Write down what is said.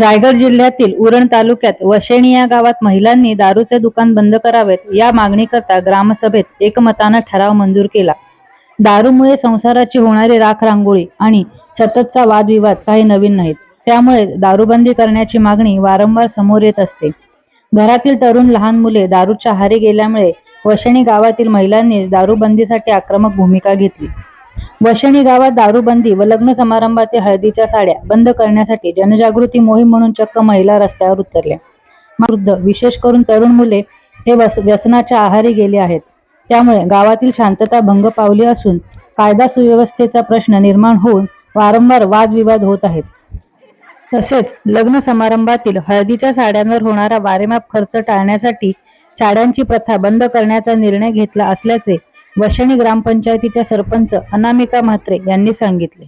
रायगड जिल्ह्यातील उरण तालुक्यात वशेणी या गावात महिलांनी दारूचे दुकान बंद करावेत या मागणी करता ग्रामसभेत एकमतानं ठराव मंजूर केला. दारूमुळे संसाराची होणारी राख रांगोळी आणि सततचा वादविवाद काही नवीन नाहीत. त्यामुळे दारूबंदी करण्याची मागणी वारंवार समोर येत असते. घरातील तरुण लहान मुले दारूच्या हारी गेल्यामुळे वशेणी गावातील महिलांनीच दारूबंदीसाठी आक्रमक भूमिका घेतली. वशणी गावात दारूबंदी व लग्न समारंभातील हळदीच्या साड्या बंद करण्यासाठी जनजागृती मोहीम म्हणून चक्क महिला रस्त्यावर उतरल्या. वृद्ध विशेष करून तरुण मुले हे वस व्यसनाच्या आहारी गेले आहेत. त्यामुळे गावातील शांतता भंग पावली असून कायदा सुव्यवस्थेचा प्रश्न निर्माण होऊन वारंवार वादविवाद होत आहेत. तसेच लग्न समारंभातील हळदीच्या साड्यांवर होणारा वारेमाप खर्च टाळण्यासाठी साड्यांची प्रथा बंद करण्याचा निर्णय घेतला असल्याचे वशेणी ग्रामपंचायतीच्या सरपंच अनामिका म्हात्रे यांनी सांगितले.